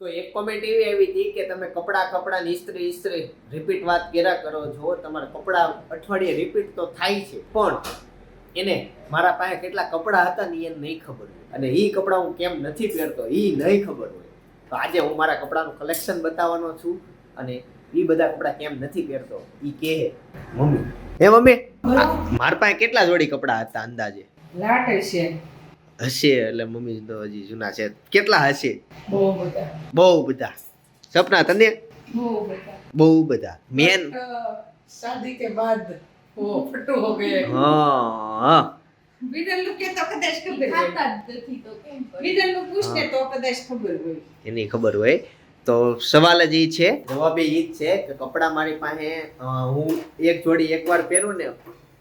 તો એક કોમેન્ટ એવી આવી હતી કે તમે કપડાં કપડાં ઇસ્ત્રી ઇસ્ત્રી રિપીટ વાત કર્યા કરો છો તમારા કપડાં અઠવાડિયે રિપીટ તો થાય છે પણ એને મારા પાસે કેટલા કપડાં હતા ને એને નહીં ખબર હોય. અને એ કપડાં હું કેમ નથી પહેરતો એ નહીં ખબર હોય. તો આજે હું મારા કપડાનું કલેક્શન બતાવવાનો છું અને એ બધા કપડાં કેમ નથી પહેરતો એ કહે મમ્મી. હે મમ્મી? મારા પાસે કેટલા જોડી કપડાં હતા અંદાજે? લાટ છે. હશે એટલે મમ્મી તો હજી જૂના છે. કેટલા હશે? બહુ બધા. સપના તને? બહુ બધા. મેન? શાદી કે બાદ હા એની ખબર હોય. તો સવાલ જ એ છે. જવાબ એ જ છે કે કપડા મારી પાસે હું એક જોડી એકવાર પહેરું ને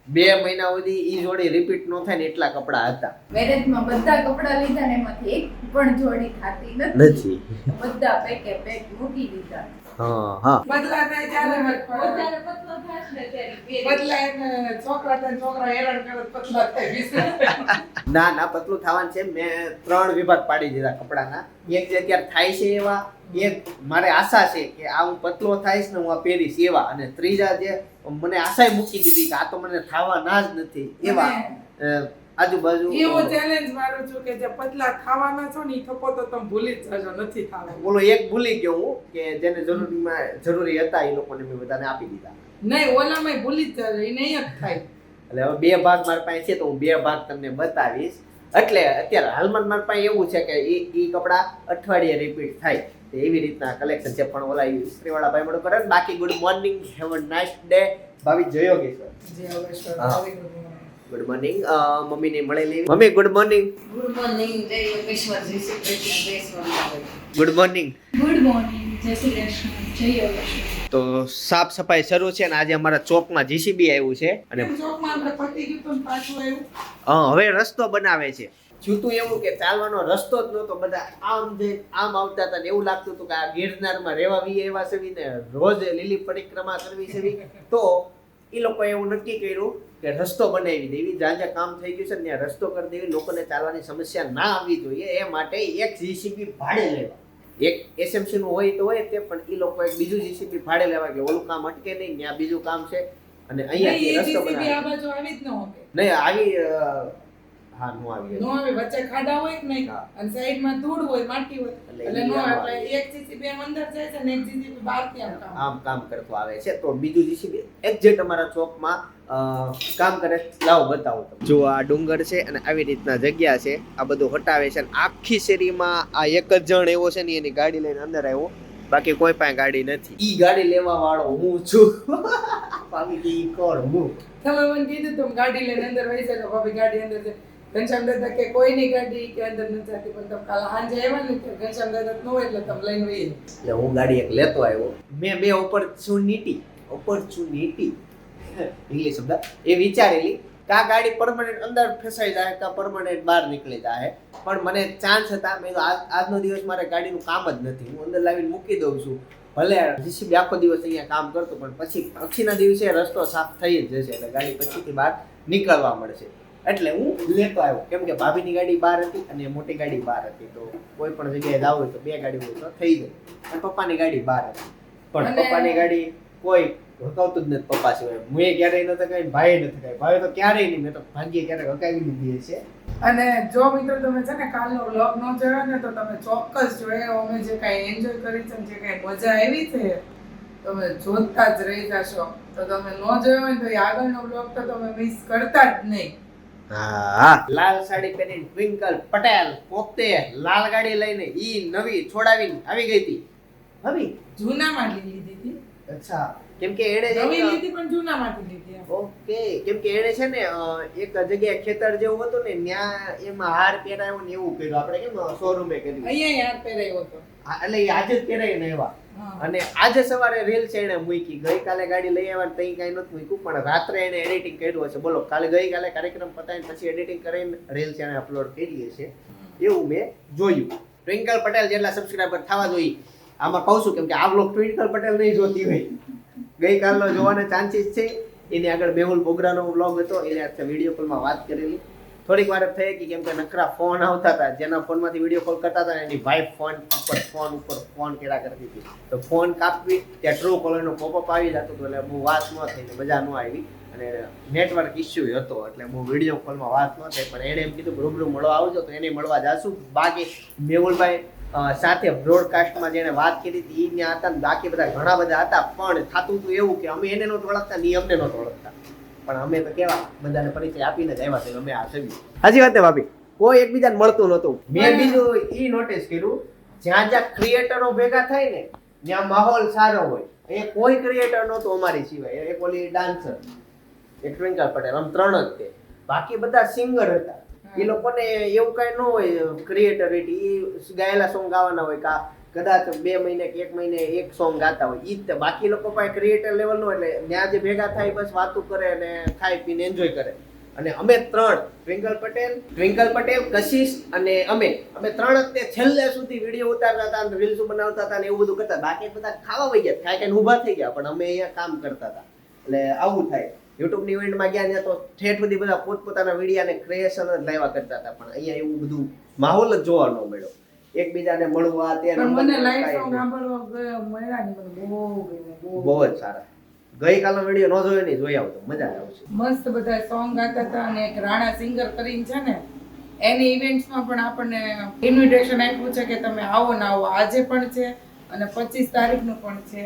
બે મહિના સુધી ઈ જોડી રિપીટ ન થાય ને એટલા કપડા હતા. મેરેજમાં બધા કપડા લીધા ને એમાંથી એક પણ જોડી થાતી નથી. બધા પેકે પેક મૂકી દીધા. હા હા. બદલા થાય ત્યારે વધારે પતલો થાશ ને ત્યારે બદલા એને છોકરા થાય છોકરા હેરાન કરે પતલા થાય ના ના પતલું થવાનું છે. મેં ત્રણ વિભાગ પાડી દીધા કપડાના. એક જે અત્યારે થાય છે એવા એક મારે આશા છે કે આ હું પતલો થાઈશ ને હું આ પહેરીશ એવા. અને ત્રીજા જે મને આશાય મૂકી દીધી કે આ તો મને થવા ના જ નથી. એવા આજુબાજુ એવો ચેલેન્જ મારું છું કે જે પતલા ખાવાના છો ને થપો તો તમે ભૂલી જ જશો નથી ખાવા બોલો એક ભૂલી ગયો હું કે જેને જરૂરીમાં જરૂરી હતા એ લોકોને મેં બધાને આપી દીધા. નહીં ઓલામાં ભૂલી જ જશો એ નહીં જ થાય એટલે હવે બે ભાગ મારી પાસે છે તો હું બે ભાગ તમને બતાવીશ. એટલે અત્યારે હાલમાં મારી પાસે એવું છે કે એ એ કપડાં અઠવાડિયે રિપીટ થાય. એવી રીતના કલેક્શન છે પણ ઓલા ઇસ્ત્રીવાળા ભાઈ મને કરે બાકી good morning have a nice day ભાવી જોયો ગયું. ગુડ મોર્નિંગ મમ્મીને મળેલી mummy good morning good morning જય યોગેશ્વર જય Shri Krishna good morning good morning જય શ્રી કૃષ્ણ જય યોગેશ્વર. તો સાફ સફાઈ શરૂ છે અને આજે અમારા ચોકમાં જીસીબી આવ્યું છે અને ચોકમાં આપણે પટી ગયું પણ પાછું આવ્યું. હા, હવે રસ્તો બનાવે છે. જૂતું એવું કે ચાલવાનો રસ્તો જ નહોતો બધા આમ જે આમ આવતા હતા ને એવું લાગતું હતું કે આ ગિરનારમાં રહેવા વી એવા છે ને રોજ લીલી પરિક્રમા કરવી છે તો એ લોકોએ એવું નક્કી કર્યું કે રસ્તો બનાવી દેવી. જ્યાં જ્યાં કામ થઈ ગયું છે ને ત્યાં રસ્તો કરી દેવી. લોકોને ચાલવાની સમસ્યા ના આવવી જોઈએ. એ માટે એક જીસીબી ભાડે લેવા. એક એસએમસીનું હોય તો હોય તે પણ એ લોકો એક બીજું જીસીબી ભાડે લેવા કે ઓલું કામ અટકે નહીં ત્યાં બીજું કામ છે. અને અહીંયા રસ્તો બનાવી. નહીં આવી હા નો આવી નો આવે વચ્ચે ખાડા હોય કે નહીં અને સાઈડમાં ધૂળ હોય માટી હોય એટલે એટલે નો આમ આવે આવે. એક જીસીબી એમ અંદર જાય છે ને એક જીસીબી બહાર ત્યાં કામ. આમ કામ કરતો આવે છે. તો બીજું જીસીબી એક્ઝેક્ટ અમારા ચોકમાં કામ કરે લાવો બતાવો તમને. જો આ ડુંગર છે અને આવી રીતના જગ્યા છે આ બધું હટાવે છે અને આખી શેરીમાં આ એક જ જણ એવો છે ને એની ગાડી લઈને અંદર આવ્યો. બાકી કોઈ પાસે ગાડી નથી. ઈ ગાડી લેવા વાળો હું છું. બાકી ઈ કોણ હું? તમે મને કીધું તું ગાડી લઈને અંદર વહી શકો ભાભી ગાડી અંદર છે. ઘનશ્યામ દાદા કે કોઈની ગાડી કે અંદર નથી જતી પણ તમે કાલ સાંજે આવ્યા ને કે ઘનશ્યામ દાદા ન એટલે તમે લઈને વહી એટલે હું ગાડી એક લેતો આવ્યો. મેં બે ઓપોર્ચ્યુનિટી ઓપોર્ચ્યુનિટી ઇંગ્લિશ શબ્દ. એ વિચારેલી કા ગાડી પરમનન્ટ અંદર ફસાઈ જાય કા પરમનન્ટ બહાર નીકળી જાય. પણ મને ચાન્સ હતા. મેં આજ- આજનો દિવસ મારે ગાડીનું કામ જ નથી. હું અંદર લાવીને મૂકી દઉં છું. ભલે જીસીબી આખો દિવસ અહીંયા કામ કરતો પણ પછી પછીના દિવસે રસ્તો સાફ થઈ જ જશે. એટલે ગાડી પછીથી બહાર નીકળવા મળશે. એટલે હું લેતો આવ્યો. કેમ કે ભાભીની ગાડી બહાર હતી અને મોટી ગાડી બહાર હતી. તો કોઈ પણ જગ્યાએ જાવ હોય તો બે ગાડી હોય તો થઈ જાય. અને પપ્પાની ગાડી બહાર હતી. પણ પપ્પાની ગાડી કોઈ હકાવતું જ નથી પપ્પા સિવાય. હું એ ક્યારેય નથી કાંઈ ભાઈ નથી કાંઈ ભાઈ તો ક્યારેય નહીં મેં તો ભાગ્યે ક્યારેક હકાવી લીધી છે અને જો મિત્રો તમે છે ને કાલનો વ્લોગ ન જોયો ને તો તમે ચોક્કસ જોયો. અમે જે કાંઈ એન્જોય કરી છે જે કાંઈ મજા આવી છે તમે જોતા જ રહી જશો. તો તમે ન જોયો હોય તો એ આગળનો વ્લોગ તો તમે મિસ કરતા જ નહીં. હા. લાલ સાડી પહેરીને ટ્વિંકલ પટેલ પોતે લાલ ગાડી લઈને ઈ નવી છોડાવીને આવી ગઈ હતી. ભાભી જૂનામાંથી લીધી હતી? અચ્છા. કેમ કે એણે નવી લીધી પણ જૂનામાંથી લીધી ઓકે કેમ કે એણે છે ને એક જગ્યાએ ખેતર જેવું હતું ને ત્યાં એમાં હાર પહેરાયો ને એવું કર્યું. આપણે કેમ શોરૂમે કર્યું. અહીંયા હાર પહેરાયો હતો. એટલે એ આજે જ પહેરાય ને એવા. અને આજે સવારે રીલ્સ એણે મૂકી. ગઈકાલે ગાડી લઈ આવ્યા તઈ કાંઈ નથી મૂક્યું પણ રાત્રે એને એડિટિંગ કર્યું હશે. બોલો કાલે ગઈકાલે કાર્યક્રમ પતાવીને પછી એડિટિંગ કરીને રીલ છે એને અપલોડ કરી હશે એવું મેં જોયું. ટ્વિંકલ પટેલ જેટલા સબસ્ક્રાઈબર થવા જોઈએ. આમાં કહું છું કેમ કે આ બ્લોગ ટ્વિંકલ પટેલ નહીં જોતી હોય. ગઈકાલનો જોવાના ચાન્સીસ છે. એની આગળ મેહુલ બોગરાનો વ્લોગ હતો. એને વીડિયો કોલમાં વાત કરેલી. થોડીક વાર થઈ ગઈ કેમ કે નકરા ફોન આવતા હતા. જેના ફોનમાંથી વીડિયો કોલ કરતા હતા એની વાઈફ ફોન ઉપર ફોન ઉપર ફોન કર્યા કરતી હતી. તો ફોન કાપવી, ત્યાં ટ્રુ કોલરનો પોપઅપ આવી જતો હતો એટલે બહુ વાત ન થઈ મજા ન આવી. અને નેટવર્ક ઇસ્યુ હતો એટલે બહુ વીડિયો કોલમાં વાત ન થઈ. પણ એણે એમ કીધું રૂબરૂ મળવા આવજો તો એને મળવા જાશું. બાકી મેહુલભાઈ સાથે બ્રોડકાસ્ટમાં જેણે વાત કરી હતી એ ત્યાં હતા ને બાકી બધા ઘણા બધા હતા પણ થતું હતું એવું કે અમે એને નહોતું ઓળખતા ને અમને નહોતું ઓળખતા. પણ અમે તો કેવા બધાને પરિચય આપીને જ આવ્યા છે અમે આ સભ્યો હાજી વાત ને ભાભી. કોઈ એકબીજાને મળતું નહોતું. મેં બીજું એ નોટિસ કર્યું જ્યાં જ્યાં ક્રિએટરો ભેગા થાય ને ત્યાં માહોલ સારો હોય. અહીંયા કોઈ ક્રિએટર નહોતું અમારી સિવાય. એક ઓલી ડાન્સર એક ટ્વિંકલ પટેલ આમ ત્રણ જ તે. બાકી બધા સિંગર હતા. એ લોકોને એવું કઈ ન હોય ક્રિએટરિટી એ ગાયેલા સોંગ ગાવાના હોય કા કદાચ બે મહિને કે એક મહિને એક સોંગ ગાતા હોય. ઈ જ બાકી લોકો પાસે ક્રિએટર લેવલનું એટલે ત્યાં જે ભેગા થાય બસ વાતું કરે અને ખાઈ પીને એન્જોય કરે. અને અમે ત્રણ ટ્વિંકલ પટેલ ટ્વિંકલ પટેલ, કશિશ અને અમે. અમે ત્રણ જ છેલ્લે સુધી વીડિયો ઉતારતા હતા અને રીલ્સ બનાવતા હતા ને એવું બધું કરતા બાકી બધા ખાવા વહી ગયા. ખાઈ ખાઈને ઊભા થઈ ગયા, પણ અમે અહીંયા કામ કરતા હતા. એટલે આવું થાય. યુટ્યુબની ઇવેન્ટમાં ગયા ત્યાં તો ઠેઠ બધી બધા પોતપોતાના વિડીયા ને ક્રિએશન જ લાવ્યા કરતા હતા. પણ અહીંયા એવું બધું માહોલ જ જોવા ન મળ્યો. એકબીજાને મળવા તે પણ મને લાઈવ નહીં. સાંભળવા મળ્યા ને બહુ બહુ જ સારા. ગઈકાલનો વીડિયો ન જોયો નહીં જોઈ આવતો મજા આવશે. મસ્ત બધા સોંગ ગાતા હતા અને એક રાણા સિંગર કરીને છે ને એની ઇવેન્ટ્સમાં પણ આપણને ઇન્વિટેશન આપ્યું છે કે તમે આવો ને આવો. આજે પણ છે. અને પચીસ તારીખનું પણ છે.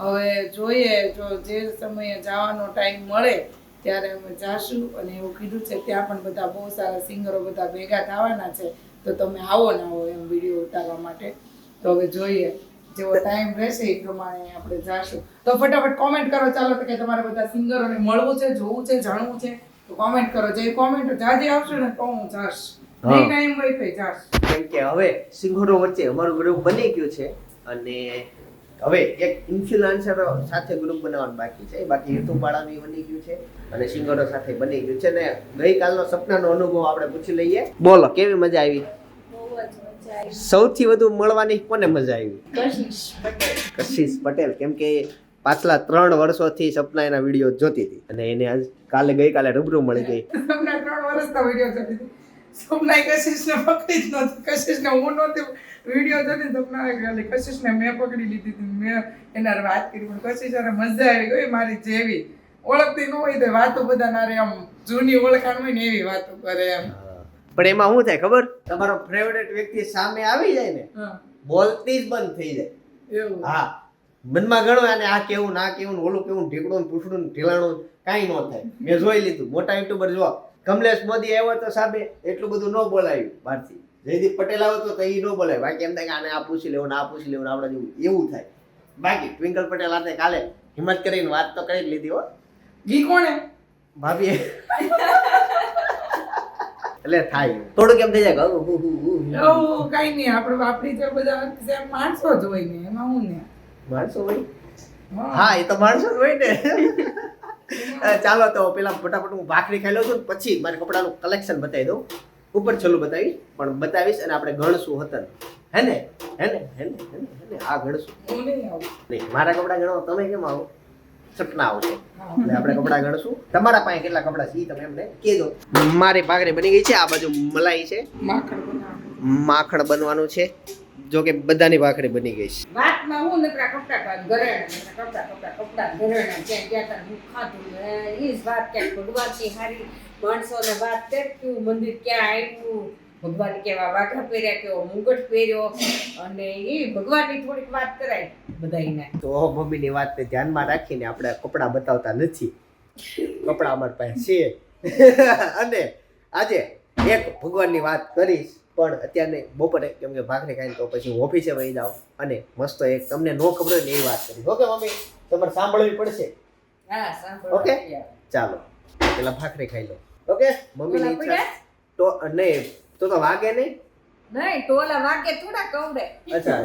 હવે જોઈએ જો જે સમયે જવાનો ટાઈમ મળે ત્યારે અમે જાશું. અને એવું કીધું છે ત્યાં પણ બધા બહુ સારા સિંગરો બધા ભેગા થવાના છે. તો તમે આવો ને આવો એમ વીડિયો ઉતારવા માટે. તો હવે જોઈએ જેવો ટાઈમ રહેશે એ પ્રમાણે આપણે જાશું. તો ફટાફટ કોમેન્ટ કરો. ચાલો કે તમારે બધા સિંગરોને મળવું છે જોવું છે જાણવું છે તો કોમેન્ટ કરો. જે કોમેન્ટ જાજે આવશે ને તો હું જાશ. ટાઈમ હોય તો જાશ. કેમ કે હવે સિંગરો વચ્ચે અમારું ગ્રુપ બની ગયું છે. અને હવે એક ઇન્ફ્લુએન્સર સાથે ગ્રુપ બનાવવાનું બાકી છે. બાકી યુટ્યુબ વાળા બી બની ગયું છે અને સિંગરો સાથે બની ગયું છે. ને ગઈકાલનો સપનાનો અનુભવ આપણે પૂછી લઈએ. બોલો. કેવી મજા આવી? બહુ જ મજા આવી સૌથી વધુ મળવાની કોને મજા આવી? કશિશ પટેલ. કશિશ પટેલ કેમ કે પાછલા ત્રણ વર્ષોથી સપના એના વીડિયો જોતી હતી. અને એને આજ કાલે ગઈકાલે રૂબરૂ મળી ગઈ. સપના ત્રણ વર્ષના વીડિયો જોતી હતી. સપના કશિશને પકડી જ નહોતી. કશિશને હું નહોતી. વીડિયો હતો ને સપના ખાલી કશિશને મેં પકડી લીધી હતી. મેં એના વાત કરી પણ કશિશ હારે મજા આવી ગઈ મારી જેવી. ઓળખતી ન હોય તો વાતો બધા નારે આમ જૂની ઓળખાણ હોય ને એવી વાતો કરે એમ. પણ એમાં શું થાય ખબર? તમારો ફેવરેટ વ્યક્તિ સામે આવી જાય ને બોલતી જ બંધ થઈ જાય. એવું. હા. મનમાં ગણો અને આ કેવું ના કેવું ઓલું કેવું ઢીકડું ને પૂછડું ને ઢીલાણું કાંઈ ન થાય. મેં જોઈ લીધું. મોટા યુટ્યુબર જો કમલેશ મોદી આવ્યો તો સાબે એટલું બધું ન બોલાયું બહારથી. જયદીપ પટેલ આવે તો એ ન બોલે. બાકી એમ થાય કે આને આ પૂછી લેવું ને આ પૂછી લેવું આપણે જેવું. એવું થાય. બાકી ટ્વિંકલ પટેલ આતે કાલે હિંમત કરીને વાત તો કરી જ લીધી હો. ઘી કોણે? ભાભી. એટલે થાય. થોડુંક એમ થઈ જાય કે હુ, હુ. કઈ નહીં. આપણે વાપરી તો બધા. માણસો જ હોય ને એમાં હું ને? માણસો હોય? હા. એ તો માણસો જ હોય ને. ચાલો તો પેલા ફટાફટ હું ભાખરી ખાઈ લઉં છું ને પછી મારે કપડાનું કલેક્શન બતાવી દઉં. ઉપર છેલ્લું બતાવીશ પણ બતાવીશ અને આપણે ગણશું હતન. હે ને? હે ને? હે ને? હે ને? હે ને? આ ગણશું. નહીં મારા કપડાં ગણો તમે કેમ આવો? સપના આવશે એટલે આપણે કપડાં ગણશું. તમારા પાસે કેટલા કપડાં છે એ તમે એમને કહેજો. મારી ભાખરી બની ગઈ છે આ બાજુ મલાઈ છે. માખણ માખણ બનવાનું છે. જો કે બધાની ભાખરી બની ગઈ છે. વાતમાં હું નકરા કપડા ઘરેણા કપડા કપડા કપડા ઘરેણા. ક્યાં ગયા તા હું ખાધું એ જ વાત ક્યાંક ભગવાનની હારી. માણસોને વાત કરતું મંદિર ક્યાં આવ્યું ભગવાન કેવા વાઘા પહેર્યા કેવો મુગટ પહેર્યો અને એ ભગવાનની થોડીક વાત કરાય બધાને તો મમ્મીની વાતને ધ્યાનમાં રાખીને આપણે કપડાં બતાવતા નથી. કપડાં અમારી પાસે છે. અને આજે એક ભગવાનની વાત કરીશ પણ અત્યારે બપોરે કેમ કે ભાખરી ખાઈને તો પછી હું ઓફિસે વહી જાઉં અને મસ્ત એક તમને નો ખબર હોય ને એ વાત કરી ઓકે મમ્મી? તમારે સાંભળવી પડશે? હા ઓકે. ચાલો. પેલા ભાખરી ખાઈ લો. ઓકે? મમ્મી ની ઈચ્છા તો નહીં તો તો વાગે નહીં? નહીં ટોલા વાગે થોડા કવડે. અચ્છા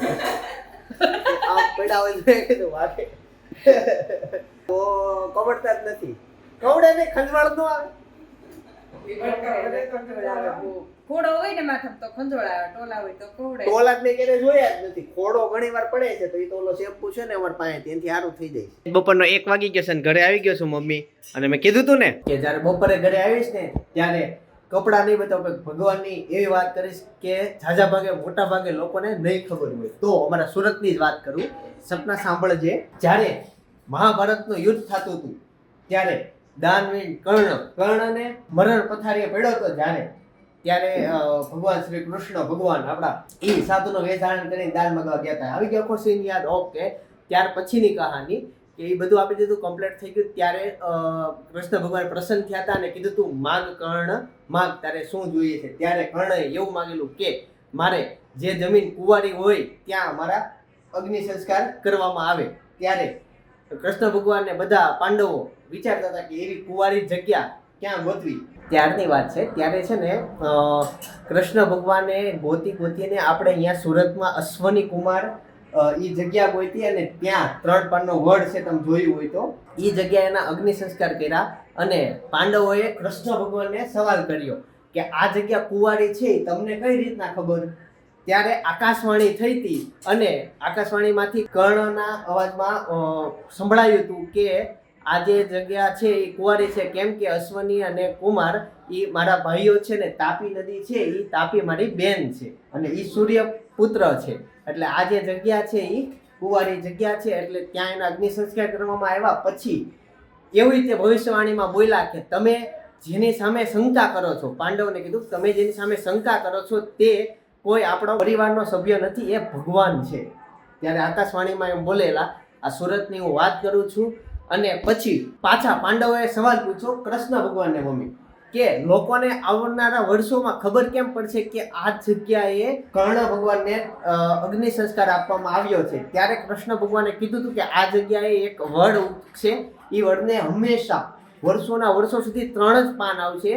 આ હોય તો મેં કીધું વાગે. તો કવડતા જ નથી. કવડે ને ખંજવાળ નો આવે. ખોડો હોય ને માથામાં તો ખંજોળ ટોલા હોય તો કવડે ટોલા મેં ક્યારે જોયા જ નથી. ખોડો ઘણી વાર પડે છે તો એ તો ઓલો શેમ્પુ છે ને અમારી પાસે ત્યાંથી સારું થઈ જાય બપોરનો એક વાગી ગયો છે ને ઘરે આવી ગયો છું મમ્મી. અને મેં કીધું તું ને કે જ્યારે બપોરે ઘરે આવીશ ને ત્યારે કપડાં નહીં બતાવો ભગવાનની એવી વાત કરીશ કે ઝાઝા ભાગે મોટા ભાગે લોકોને નહીં ખબર હોય. તો અમારા સુરતની જ વાત કરું. સપના સાંભળજે. જ્યારે મહાભારતનું યુદ્ધ થતું હતું ત્યારે દાનવીર કર્ણ. કર્ણને મરણ પથારીએ પડ્યો હતો જ્યારે. ત્યારે ભગવાન શ્રી કૃષ્ણ ભગવાન આપણા એ સાધુનો વેશ કરીને દાન મગવા ગયા હતા. આવી ગયો સીન યાદ ઓકે ત્યાર પછીની કહાની કે એ બધું આપી દીધું કમ્પ્લીટ થઈ ગયું ત્યારે કૃષ્ણ ભગવાન પ્રસન્ન થયા હતા અને કીધું તું, માગ કર્ણ, માગ, તારે શું જોઈએ છે? ત્યારે કર્ણએ એવું માગેલું કે, મારે જે જમીન કુંવારી હોય, ત્યાં મારા અગ્નિ સંસ્કાર કરવામાં આવે. ત્યારે કૃષ્ણ ભગવાનને બધા પાંડવો વિચારતા હતા કે એવી કુંવારી જગ્યા ક્યાં ગોતવી? ત્યારની વાત છે. ત્યારે છે ને કૃષ્ણ ભગવાને ગોતી ગોતીને આપણે અહીંયા સુરતમાં અશ્વની કુમાર એ જગ્યા ગોતી અને ત્યાં ત્રણ પાનનો વડ છે તમે જોયું હોય તો એ જગ્યાએ એના અગ્નિ સંસ્કાર કર્યા અને પાંડવોએ કૃષ્ણ ભગવાનને સવાલ કર્યો કે આ જગ્યા કુંવારી છે તમને કઈ રીતના ખબર? ત્યારે આકાશવાણી થઈ હતી અને આકાશવાણીમાંથી કર્ણના અવાજમાં સંભળાયું હતું કે આ જે જગ્યા છે એ કુંવારી છે. કેમ કે અશ્વની અને કુમાર એ મારા ભાઈઓ છે ને, તાપી નદી છે એ તાપી મારી બેન છે અને એ સૂર્ય પુત્ર છે. એટલે આ જે જગ્યા છે એ કુંવારી જગ્યા છે, એટલે ત્યાં એના અગ્નિ સંસ્કાર કરવામાં આવ્યા પછી એવી રીતે ભવિષ્યવાણીમાં બોલ્યા કે તમે જેની સામે શંકા કરો છો, પાંડવને કીધું તમે જેની સામે શંકા કરો છો તે કોઈ આપણો પરિવારનો સભ્ય નથી, એ ભગવાન છે. ત્યારે આકાશવાણીમાં એમ બોલેલા, આ સુરતની હું વાત કરું છું અને પછી પાછા પાંડવોએ સવાલ પૂછ્યો, કૃષ્ણ ભગવાનને મમ્મી, કે લોકોને આવનારા વર્ષોમાં ખબર કેમ પડશે કે આ જગ્યાએ કર્ણ ભગવાનને અગ્નિ સંસ્કાર આપવામાં આવ્યો છે? ત્યારે કૃષ્ણ ભગવાને કીધું હતું કે આ જગ્યાએ એક વડ ઉગશે. એ વડને હંમેશા વર્ષોના વર્ષો સુધી ત્રણ જ પાન આવશે.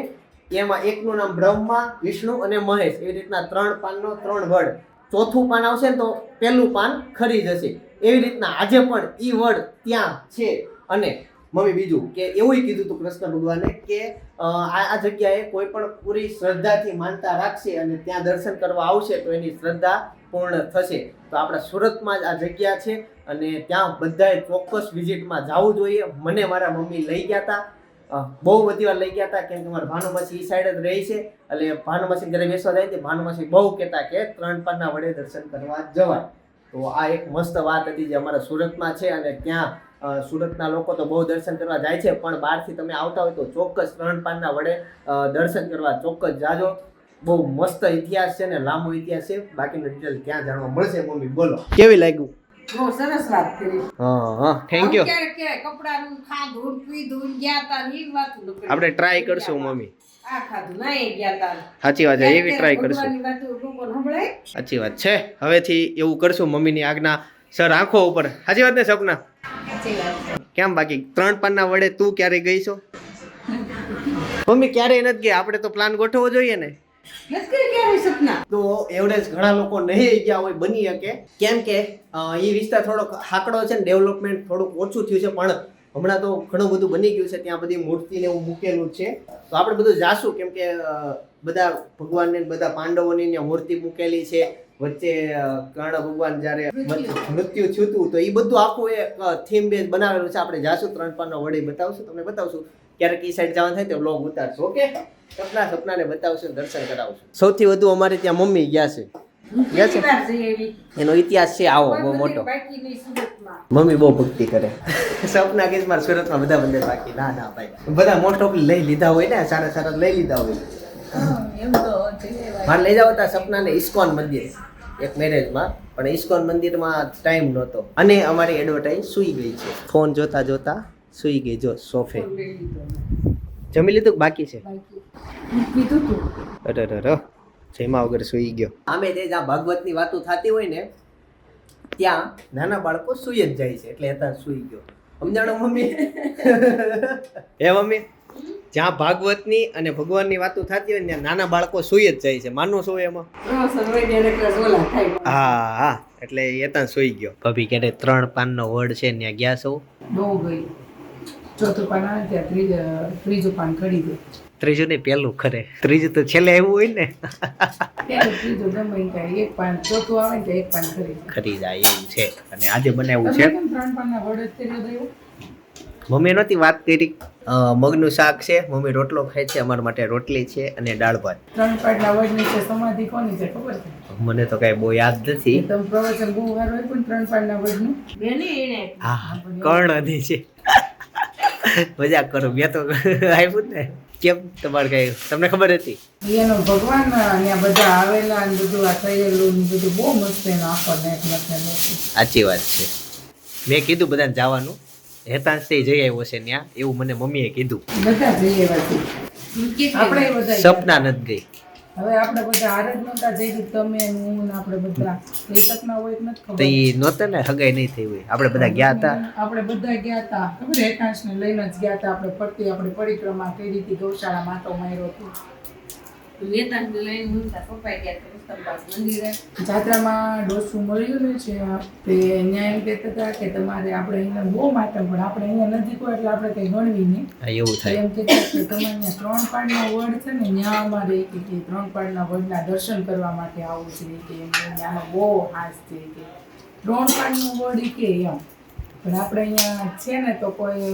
એમાં એકનું નામ બ્રહ્મા, વિષ્ણુ અને મહેશ. એવી રીતના ત્રણ પાનનો ત્રણ વડ. ચોથું પાન આવશે ને તો પહેલું પાન ખરી જશે. એવી રીતના આજે પણ ઈ વડ ત્યાં છે. અને મમ્મી બીજું કે એવું કીધું હતું કૃષ્ણ ભગવાને કે આ જગ્યાએ કોઈ પણ પૂરી શ્રદ્ધાથી માનતા રાખશે અને ત્યાં દર્શન કરવા આવશે તો એની શ્રદ્ધા પૂર્ણ થશે. તો આપણા સુરતમાં જ આ જગ્યા છે અને ત્યાં બધાએ ચોક્કસ વિઝિટમાં જવું જોઈએ. મને મારા મમ્મી લઈ ગયા હતા. બહુ બધી વાર લઈ ગયા હતા કેમ કે મારા ભાનુમાસી એ સાઈડ જ રહી છે. એટલે ભાનુમાસી ઘરે બેસવા જાય તે ભાનુમાસી બહુ કહેતા કે ત્રણ પાનના વડે દર્શન કરવા જવાય. તો આ એક મસ્ત વાત હતી જે અમારા સુરતમાં છે અને ત્યાં સુરતના લોકો તો બહુ દર્શન કરવા જાય છે, પણ બહારથી તમે આવતા હોય તો ચોક્કસ ત્રણ પાનના વડે દર્શન કરવા ચોક્કસ જાજો. બહુ મસ્ત ઇતિહાસ છે ને લાંબો ઇતિહાસ છે. બાકીનો ડિટેલ ક્યાં જાણવા મળશે, મમ્મી, બોલો. કેવી લાગ્યું? બહુ સરસ વાત કરી. હા હા. થેન્ક યુ ક્યારેક ક્યારેક કપડાનું ખાધું પીધું ગયા તા ને ઈ વાતું ન કરી. આપણે ટ્રાય કરશું મમ્મી. સાચી વાત છે એવી ટ્રાય કરશું. સાચી વાત છે. હવેથી એવું કરશું મમ્મીની આજ્ઞા સર આંખો ઉપર. સાચી વાત ને સપના? કેમ બાકી? ત્રણ પાનના વડે તું ક્યારે ગઈ છો? મમ્મી ક્યારેય નથી ગયા આપણે તો પ્લાન ગોઠવવો જોઈએ ને. તો એવરેજ ઘણા લોકો નહીં ગયા હોય બની શકે. કેમ કે એ વિસ્તાર થોડોક હાકડો છે ને ડેવલપમેન્ટ થોડુંક ઓછું થયું છે પણ હમણાં તો ઘણું બધું બની ગયું છે ત્યાં બધી મૂર્તિ ને એવું મૂકેલું છે. તો આપણે બધું જાશું કેમ કે બધા ભગવાનને ને બધા પાંડવોની ને મૂર્તિ મૂકેલી છે વચ્ચે કર્ણ ભગવાન જ્યારે મૃત્યુ. થયું. હતું તો એ બધું આખું એક થીમ બેઝ બનાવેલું છે. આપણે જાશું ત્રણ પાનો વડે બતાવશું તમને બતાવશું. ક્યારેક એ સાઈડ જવાનું થાય તો લોંગ ઉતારશું ઓકે? સપના સપનાને બતાવશું દર્શન કરાવશું. સૌથી વધુ અમારે ત્યાં મમ્મી ગયા છે. ગયા છે? એનો ઇતિહાસ છે આવો બહુ મોટો. મમ્મી બહુ ભક્તિ કરે. સપના કેસ મારા સુરતમાં બધા મંદિર બાકી. ના ના ભાઈ. બધા મોસ્ટ ઓફ લઈ લીધા હોય ને સારા સારા લઈ લીધા હોય. મારે લઈ જાવ હતા સપનાને ઇસ્કોન મંદિર એક મેરેજમાં. પણ ઇસ્કોન મંદિરમાં ટાઈમ નહોતો. અને અમારી એડવર્ટાઈઝ સુઈ ગઈ છે. ફોન જોતા જોતા સુઈ ગઈ જો સોફે. જમી લીધું કે બાકી છે. અરે જમ્યા વગર સુઈ ગયો. આમે તે જ્યાં ભાગવતની વાતો થતી હોય ને ત્યાં નાના બાળકો સુઈ જ જાય છે એટલે અત્યારે સુઈ ગયો. સમજાણો મમ્મી? હે મમ્મી જ્યાં ભાગવતની અને ભગવાનની વાતો થતી હોય ત્યાં નાના બાળકો સુઈ જ જાય છે. માનો છો એમાં. હા હા એટલે એ ત્યાં સુઈ ગયો. ભાભી કે ત્રણ પાનનો વડ છે ત્યાં ગયા છો? બહુ ગઈ. ચોથું પાન આવે ત્યાં ત્રીજું ત્રીજું પાન ખડી દે. ત્રીજું ને પેલું ખરે. ત્રીજું તો છેલ્લે આવ્યું હોય ને. ત્રીજું ગમે ત્યાં એક પાન ચોથું આવે ને એક પાન ખરી જાય ખરી જાય એવું છે. અને આજે બનાવ્યું છે. ત્રણ પાનના વડ તેલ દયું મમ્મીએ નહોતી વાત કરી. મગનું શાક છે. મમ્મી રોટલો ખાય છે. અમારા માટે રોટલી છે અને દાળ ભાત. ત્રણ પાટલા વડ છે સમાધિ કોની છે ખબર છે? મને તો કાંઈ બહુ યાદ નથી. તમે પ્રવચન બહુ સારું ને ત્રણ પાટલા વડનું. બેની એને હા કર્ણ છે. મજાક કરું મેં તો આવ્યું ને. કેમ તમારે કઈ તમને ખબર હતી? એનો ભગવાન અહીંયા બધા આવેલા ને બધું આ થયેલું ને બધું બહુ મસ્ત એનો આખો નેટ સાચી વાત છે. મેં કીધું બધાને જવાનું. હેતાંશથી જઈ આવ્યો છે ત્યાં. એવું મને મમ્મીએ કીધું. બધા જઈ આવ્યા છે. આપણે સપના નથી ગઈ. હવે આપણે બધા હારે જ નહોતા જઈ તમે હું ને આપણે બધા. એ સપના હોય નથી નથી તો એ નહોતા ને હગાઈ નહીં થઈ હોય. આપણે બધા ગયા હતા. આપણે બધા ગયા હતા. ખબર એકાંશ ને લઈને જ ગયા હતા આપણે ફરતી. આપણે પરિક્રમા કરી હતી. ગૌશાળા માતો માર્યો હતો. જાત્રામાં ડોસું મળ્યું છે તે ન્યાય એમ કહેતા હતા કે તમારે આપણે અહીંયા બહુ માતમ પણ આપણે અહીંયા નજીક હોય એટલે આપણે કંઈ ગણવી નહીં. એવું થાય. એમ કહેતા કે તમારે અહીંયા ત્રણ પાડના વડ છે ને ત્યાં અમારે કે ત્રણ પાડના વડના દર્શન કરવા માટે આવું છે કે એમ બહુ હાસ છે કે ત્રણ પાડનું વડ ઈ કે એમ. પણ આપણે અહીંયા છે ને તો કોઈ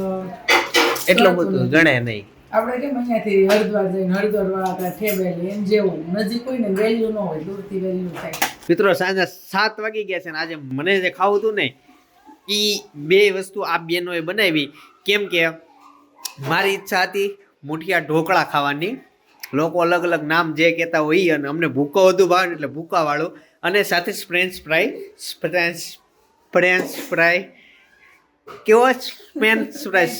એટલું બધું ગણે નહીં. આપણે કેમ અહીંયાથી હરિદ્વાર જઈને હરિદ્વાર વાળા ત્યાં ઠેબેલી એમ જેવું નજીક હોય વેલ્યુ ન હોય, દૂરથી વેલ્યુ થાય. મિત્રો, સાંજે સાત વાગી ગયા છે ને આજે મને જે ખાવું હતું ને એ બે વસ્તુ આ બેનોએ બનાવી. કેમ કે મારી ઈચ્છા હતી મુઠિયા ઢોકળા ખાવાની. લોકો અલગ અલગ નામ જે કહેતા હોય અને અમને ભૂકો વધુ ભાવે એટલે ભૂકાવાળું અને સાથે ફ્રેન્ચ ફ્રાય ફ્રેન્ચ ફ્રાય કેવો સ્પેન સુરેશ.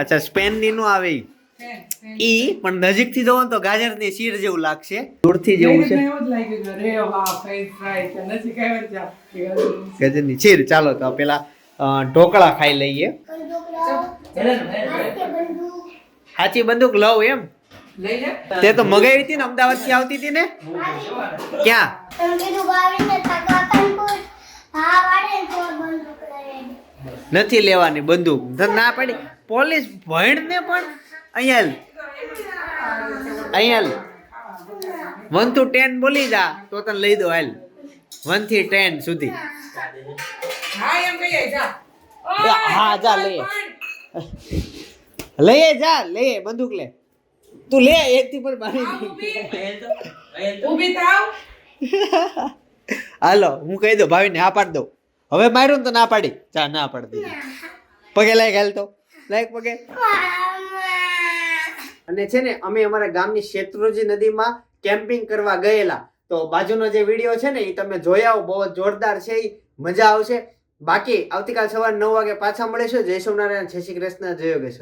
અચ્છા સ્પેનની નું આવે ઈ. ઈ પણ નજીકથી જોવો ને તો ગાજરની શીર જેવું લાગશે. દૂરથી જેવું છે. ગાજરની જ લાગ્યું કે રે વાહ ફ્રેન્ચ ફ્રાય છે નજીક આવ્યા જ જાવ. ગજરની ચીર ચાલો તો પેલા ઢોકળા ખાઈ લઈએ. સાચી બંદૂક લઉં એમ. તે તો મગાવી હતી ને અમદાવાદથી આવતી હતી ને? ક્યાં? નથી લેવાની બંદૂક. ના પડી. પોલીસ ભણ ને પણ અહીંયા અહીંયા વન ટુ ટેન બોલી જા તો તને લઈ દો હાલ. વનથી ટેન સુધી. હા જા. લઈએ લઈએ જા લઈએ બંદૂક લે. તું લે એક થી પણ મારી હાલો હું કહી દઉં ભાવીને હા પાડી દઉં. હવે માર્યું તો ના પાડી. ચા ના પાડી પગે લાયક હાલ તો. લાયક પગે. અને છે ને, અમે અમારા ગામની શેત્રુજી નદીમાં કેમ્પિંગ કરવા ગયેલા. તો બાજુનો જે વીડિયો છે ને, એ તમે જોયા આવો. બહુ જોરદાર છે એ મજા આવશે. બાકી આવતીકાલ સવારે નવ વાગે પાછા મળીશું. જય સોમનારાયણ, જય શ્રી કૃષ્ણ, જય યોગેશ્વર.